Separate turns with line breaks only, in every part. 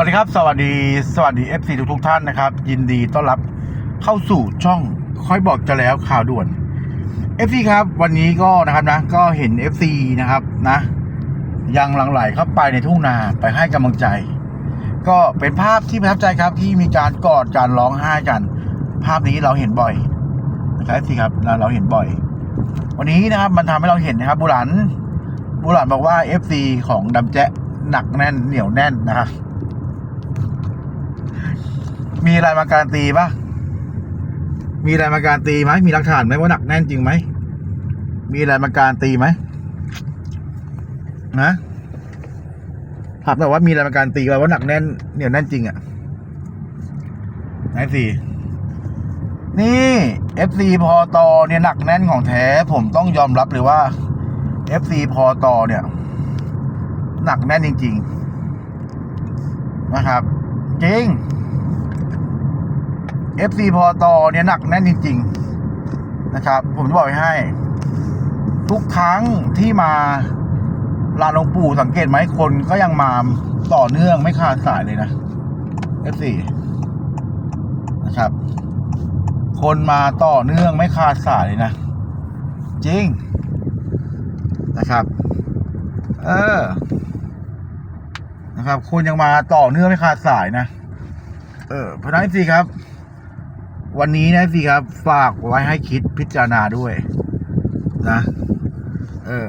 วัสดีครับ สวัสดีสวัสดี FC ทุกทุกท่านนะครับ ยินดีต้อนรับเข้าสู่ช่องค่อยบอกจะแล้วข่าวด่วน FC ครับ วันนี้ก็นะครับนะ ก็เห็น FC นะครับนะ ยังหลังไหลเข้าไปในทุ่งนาไปให้กำลังใจ ก็เป็นภาพที่ประทับใจครับที่มีการกอดการร้องไห้กัน ภาพนี้เราเห็นบ่อยนะครับ FC ครับเราเราเห็นบ่อย วันนี้นะครับมันทำให้เราเห็นนะครับบุหลันบุหลันบอกว่า FC ของดำแจ๊ะหนักแน่นเหนียวแน่นนะครับ มีอะไรมาการตีปะมีอะไรมาการตีไหมมีหลักฐานไหมว่าหนักแน่นจริงไหม มีอะไรมาการตีไหมนะถามแต่ว่ามีอะไรมาการตีไหมว่าหนักแน่นเหนียวแน่นจริงอะ่ะไหนสินี่ FC พอตอเนี่ยหนักแน่นของแท้ ผมต้องยอมรับเลยว่า FC พอตอเนี่ย หนักแน่นจริง ๆ นะครับ จริง FC พอตอเนี่ยหนักแน่นจริง ๆ นะครับ ผมจะบอกให้ ทุกครั้งที่มาลานหลวงปู่สังเกตไหมคนก็ยังมาต่อเนื่องไม่ขาดสายเลยนะ FC นะครับ คนมาต่อเนื่องไม่ขาดสายเลยนะ จริง นะครับ เออ นะครับ คนยังมาต่อเนื่องไม่ขาดสายนะ เออพนั้นสิครับ วันนี้นะสิครับ ฝากไว้ให้คิดพิจารณาด้วย นะ เออ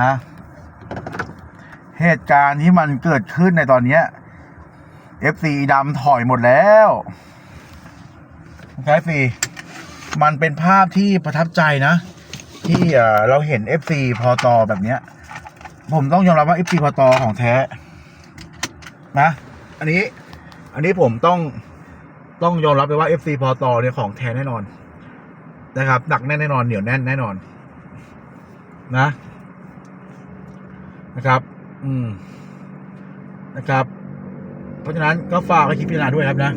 นะ เหตุการณ์ที่มันเกิดขึ้นในตอนเนี้ย FC ดำถอยหมดแล้วนะครับ FC มันเป็นภาพที่ประทับใจนะ ที่เอ่อเราเห็น FC พอตอแบบเนี้ย ผมต้องยอมรับว่า FC พอตอของแท้นะ อันนี้ อันนี้ผมต้องต้องยอมรับเลยว่า FC พอตอเนี่ยของแท้แน่นอน นะครับหนักแน่นแน่นอนเหนียวแน่นแน่นอน นะ นะครับ อืมนะครับ เพราะฉะนั้นก็ฝากให้คิดพิจารณาด้วยครับนะ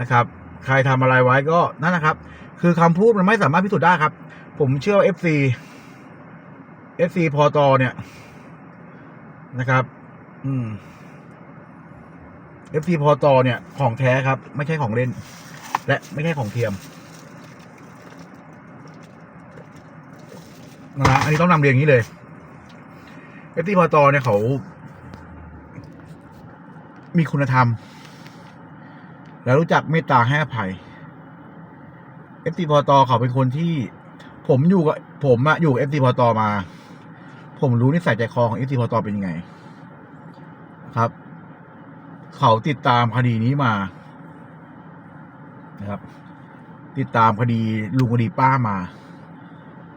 นะครับ ใครทำอะไรไว้ก็นั่นนะครับ คือคำพูดมันไม่สามารถพิสูจน์ได้ครับ ผมเชื่อว่า FC FC พอตอเนี่ยนะครับ อืม FC พอตอเนี่ย ของแท้ครับ ไม่ใช่ของเล่น และไม่ใช่ของเทียมนะฮะอันนี้ต้องนำเรียนอย่างนี้เลย FC พอตอเนี่ยเขา มีคุณธรรม แล้วรู้จักเมตตาให้อภัย FT พอตอเขาเป็นคนที่ ผมอยู่กับผมอะอยู่กับ FT พอตอมา ผมรู้นิสัยใจคอของ FT พอตอเป็นยังไง ครับ เขาติดตามคดีนี้มานะครับ ติดตามคดีลุงคดีป้ามา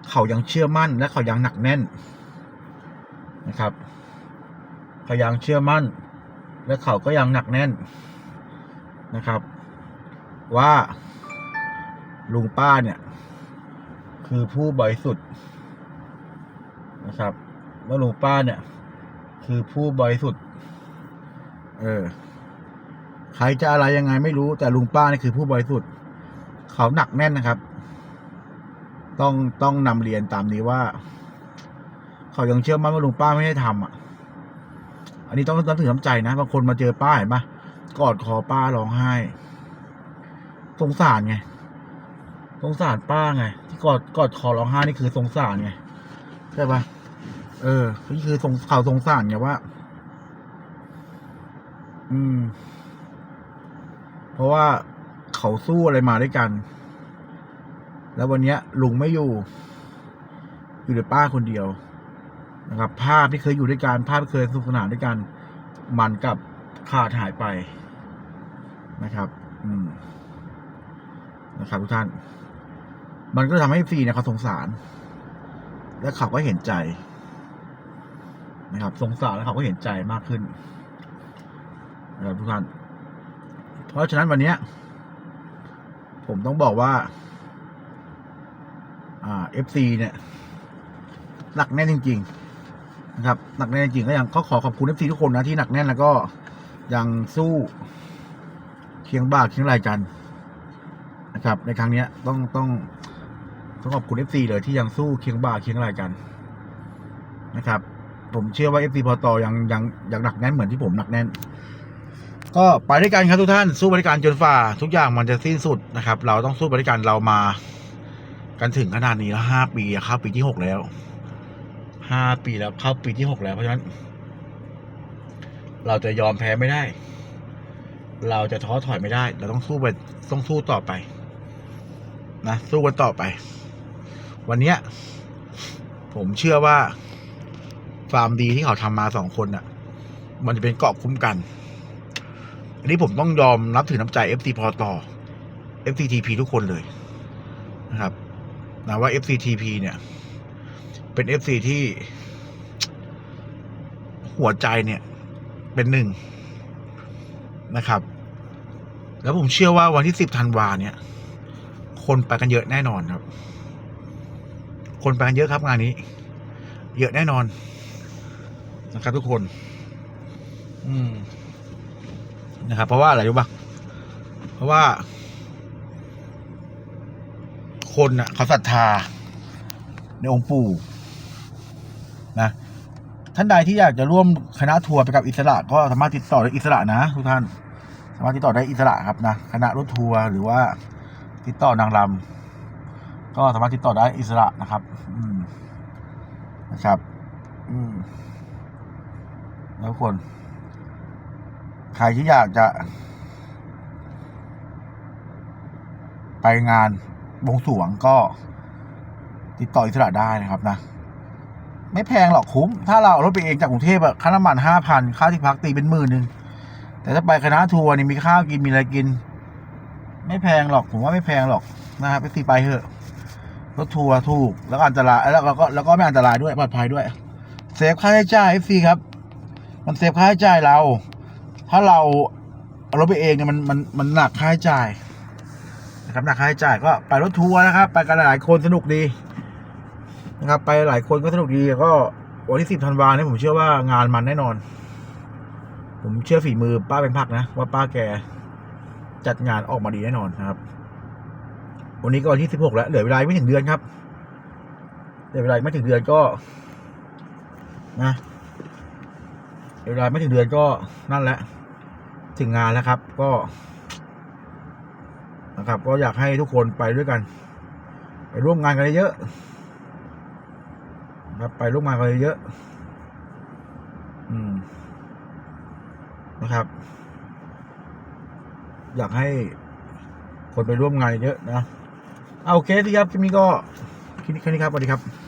เขายังเชื่อมั่นและเขายังหนักแน่นนะครับเขายังเชื่อมั่น และเขาก็ยังหนักแน่น นะครับ ว่าลุงป้าเนี่ย คือผู้บริสุทธิ์นะครับ ว่าลุงป้าเนี่ย คือผู้บริสุทธิ์เออใครจะอะไรยังไงไม่รู้แต่ลุงป้านี่คือผู้บริสุทธิ์เขาหนักแน่นนะครับ ต้องต้องนำเรียนตามนี้ว่า เขายังเชื่อมั่นว่าลุงป้าไม่ได้ทำอะ อันนี้ต้องต้องถึงน้ำใจนะบางคนมาเจอป้าเห็นปะ กอดคอป้าร้องไห้ สงสารไง สงสารป้าไง ที่กอดกอดคอร้องไห้นี่คือสงสารไงใช่ปะเออนี่คือสงเขาสงสารไงว่า อืม เพราะว่าเขาสู้อะไรมาด้วยกัน แล้ววันเนี้ย ลุงไม่อยู่ อยู่แต่ป้าคนเดียวนะครับ ภาพที่เคยอยู่ด้วยกันภาพที่เคยสนุกสนานด้วยกัน มันกับขาดหายไป นะครับ อืมนะครับทุกท่าน มันก็ทำให้ฟรีเนี่ยเขาสงสาร และเขาก็เห็นใจ นะครับสงสารแล้วเขาก็เห็นใจมากขึ้นนะครับทุกท่าน เพราะฉะนั้นวันเนี้ย ผมต้องบอกว่า อ่า FC เนี่ย หนักแน่นจริง ๆ นะครับ หนักแน่นจริงก็ยังก็ขอขอบคุณ FC ทุกคนนะที่หนักแน่นแล้วก็ยังสู้ คียงบ่าเคียงไหลกันนะครับ ในครั้งนี้ต้องต้องต้องขอบคุณ FC เลยที่ยังสู้เคียงบ่าเคียงไหลกันนะครับ ผมเชื่อว่า FC พอตอยังยังยังหนักแน่นเหมือนที่ผมหนักแน่น ก็ไปด้วยกันครับทุกท่านสู้บริการจนฝ่า ทุกอย่างมันจะสิ้นสุดนะครับ เราต้องสู้บริการเรามา กันถึงขนาดนี้แล้วห้าปีเข้าปีที่หกแล้วห้าปีแล้วเข้าปีที่หกแล้วเพราะฉะนั้น เราจะยอมแพ้ไม่ได้ เราจะท้อถอยไม่ได้ เราต้องสู้ไปต้องสู้ต่อไปนะสู้กันต่อไป วันเนี้ย ผมเชื่อว่าฟาร์มดีที่เขาทำมาสองคนน่ะ มันจะเป็นเกาะคุ้มกัน อันนี้ผมต้องยอมรับถือน้ำใจ FT พอต่อ FTTP ทุกคนเลยนะครับนะว่า FCTP เนี่ย เป็น FC ที่หัวใจเนี่ย เป็นหนึ่งนะครับ แล้วผมเชื่อว่าวันที่สิบธันวาเนี่ย คนไปกันเยอะแน่นอนครับ คนไปกันเยอะครับงานนี้ เยอะแน่นอน นะครับทุกคน อืมนะครับ เพราะว่าอะไรรู้ปะเพราะว่า คนน่ะ เขาศรัทธา ในองค์ปู่นะท่านใดที่อยากจะร่วมคณะทัวร์ไปกับอิสระ ก็สามารถติดต่อได้อิสระนะทุกท่านามารถติดต่อได้อิสระครับนะคณะรถทัวร์หรือว่าติดต่อนางรำก็สามารถติดต่อได้อิสระนะครับ อืมนะครับ อืมแล้วคน ใครที่อยากจะ ไปงานบวงสวงก็ ติดต่ออิสระได้นะครับนะ ไม่แพงหรอกคุ้ม ถ้าเราเอารถไปเองจากกรุงเทพอะค่าน้ำมันห้าพันค่าที่พักตีเป็นหมื่นหนึ่ง แต่ถ้าไปคณะทัวร์นี่มีข้าวกินมีอะไรกิน ไม่แพงหรอก ผมว่าไม่แพงหรอกนะครับไปตีไปเถอะรถทัวร์ถูกแล้วก็อันตรายแล้วก็แล้วก็ไม่อันตรายด้วยปลอดภัยด้วยเซฟค่าใช้จ่ายฟรีครับ มันเซฟค่าใช้จ่ายเรา ถ้าเราเอารถไปเองเนี่ยมันมันมันหนักค่าใช้จ่ายนะครับหนักค่าใช้จ่ายก็ไปรถทัวร์นะครับ ไปกันหลายคนสนุกดีนะครับ ไปหลายคนก็สนุกดีก็วันที่สิบธันวาเนี่ยผมเชื่อว่างานมันแน่นอน ผมเชื่อฝีมือป้าเป็นพักนะ ว่าป้าแกจัดงานออกมาดีแน่นอนนะครับ วันนี้ก็วันที่สิบหกแล้ว เหลือเวลาไม่ถึงเดือนครับ เหลือเวลาไม่ถึงเดือนก็ นะเหลือเวลาไม่ถึงเดือนก็นั่นแหละ ถึงงานแล้วครับ ก็ นะครับ ก็อยากให้ทุกคนไปด้วยกัน ไปร่วมงานกันเยอะครับไปร่วมงานกันเยอะ อืม นะครับ อยากให้คนไปร่วมงานเยอะนะเอาโอเคที่ครับที่นี้ก็แค่นี้แค่นี้ครับสวัสดีครับ